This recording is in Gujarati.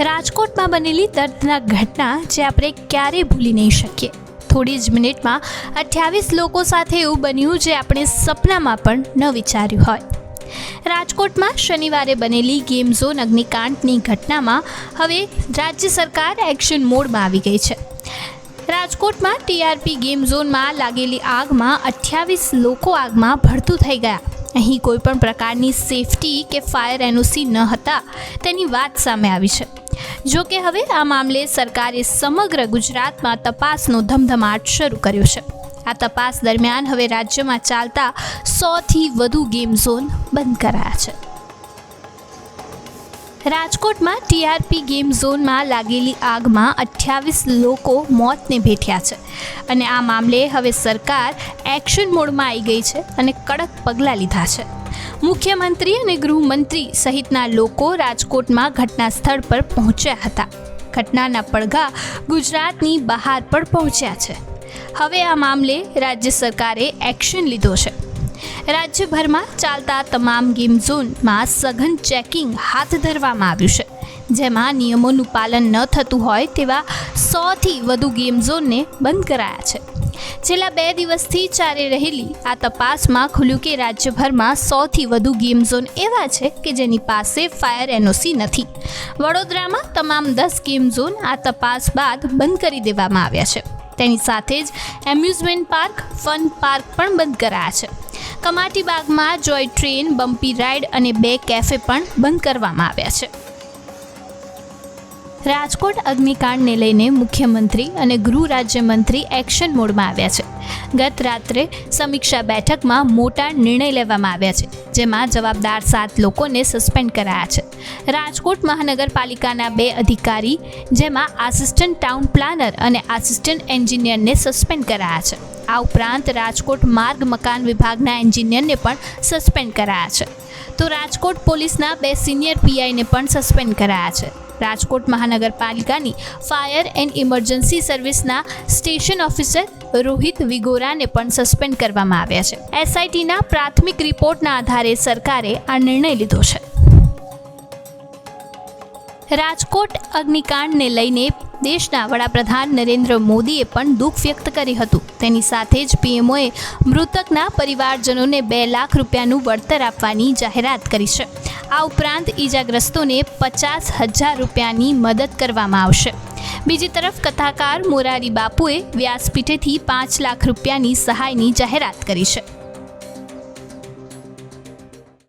રાજકોટમાં બનેલી દર્દનાક ઘટના જે આપણે ક્યારેય ભૂલી નહીં શકીએ. થોડી જ મિનિટમાં અઠ્યાવીસ લોકો સાથે એવું બન્યું જે આપણે સપનામાં પણ ન વિચાર્યું હોય. રાજકોટમાં શનિવારે બનેલી ગેમ ઝોન અગ્નિકાંડની ઘટનામાં હવે રાજ્ય સરકાર એક્શન મોડમાં આવી ગઈ છે. રાજકોટમાં ટીઆરપી ગેમ ઝોનમાં લાગેલી આગમાં અઠ્યાવીસ લોકો આગમાં ભડતું થઈ ગયા. અહીં કોઈ પણ પ્રકારની સેફટી કે ફાયર એનઓસી ન હતા તેની વાત સામે આવી છે. જો કે હવે આ મામલે સરકારે સમગ્ર ગુજરાતમાં તપાસનો ધમધમાટ શરૂ કર્યો છે. આ તપાસ દરમિયાન હવે રાજ્યમાં ચાલતા સોથી વધુ ગેમ ઝોન બંધ કરાયા છે. રાજકોટમાં ટીઆરપી ગેમ ઝોનમાં લાગેલી આગમાં અઠ્યાવીસ લોકો મોતને ભેટ્યા છે અને આ મામલે હવે સરકાર એક્શન મોડમાં આવી ગઈ છે અને કડક પગલાં લીધા છે. મુખ્યમંત્રી અને ગૃહમંત્રી સહિતના લોકો રાજકોટમાં ઘટના સ્થળ પર પહોંચ્યા હતા. ઘટનાના પડઘા ગુજરાતની બહાર પણ પહોંચ્યા છે. હવે આ મામલે રાજ્ય સરકારે એક્શન લીધો છે. રાજ્યભરમાં ચાલતા તમામ ગેમ ઝોનમાં સઘન ચેકિંગ હાથ ધરવામાં આવ્યું છે. જેમાં નિયમોનું પાલન ન થતું હોય તેવા સોથી વધુ ગેમ ઝોનને બંધ કરાયા છે. છેલ્લા બે દિવસથી ચાલી રહેલી આ તપાસમાં ખુલ્યું કે રાજ્યભરમાં સોથી વધુ ગેમ ઝોન એવા છે કે જેની પાસે ફાયર એનઓસી નથી. વડોદરામાં તમામ દસ ગેમ ઝોન આ તપાસ બાદ બંધ કરી દેવામાં આવ્યા છે. તેની સાથે જ એમ્યુઝમેન્ટ પાર્ક, ફન પાર્ક પણ બંધ કરાયા છે. કમાટી બાગમાં જોય ટ્રેન, બમ્પી રાઇડ અને બે કેફે પણ બંધ કરવામાં આવ્યા છે. રાજકોટ અગ્નિકાંડને લઈને મુખ્યમંત્રી અને ગૃહ રાજ્યમંત્રી એક્શન મોડમાં આવ્યા છે. ગત રાત્રે સમીક્ષા બેઠકમાં મોટા નિર્ણય લેવામાં આવ્યા છે, જેમાં જવાબદાર સાત લોકોને સસ્પેન્ડ કરાયા છે. રાજકોટ મહાનગરપાલિકાના બે અધિકારી, જેમાં આસિસ્ટન્ટ ટાઉન પ્લાનર અને આસિસ્ટન્ટ એન્જિનિયરને સસ્પેન્ડ કરાયા છે. આ ઉપરાંત રાજકોટ માર્ગ મકાન વિભાગના એન્જિનિયરને પણ સસ્પેન્ડ કરાયા છે. તો રાજકોટ પોલીસના બે સિનિયર પીઆઈને પણ સસ્પેન્ડ કરાયા છે. રાજકોટ મહાનગરપાલિકાની ફાયર એન્ડ ઇમરજન્સી સર્વિસના સ્ટેશન ઓફિસર રોહિત વિગોરાને પણ સસ્પેન્ડ કરવામાં આવ્યા છે. એસઆઈટીના પ્રાથમિક રિપોર્ટના આધારે સરકારે આ નિર્ણય લીધો છે. રાજકોટ અગ્નિકાંડને લઈને દેશના વડાપ્રધાન નરેન્દ્ર મોદીએ પણ દુઃખ વ્યક્ત કર્યું હતું. તેની સાથે જ પીએમઓએ મૃતકના પરિવારજનોને બે લાખ રૂપિયાનું વળતર આપવાની જાહેરાત કરી છે. આ ઉપરાંત ઈજાગ્રસ્તોને પચાસ હજાર રૂપિયાની મદદ કરવામાં આવશે. બીજી તરફ કથાકાર મોરારી બાપુએ વ્યાસપીઠેથી પાંચ લાખ રૂપિયાની સહાયની જાહેરાત કરી છે.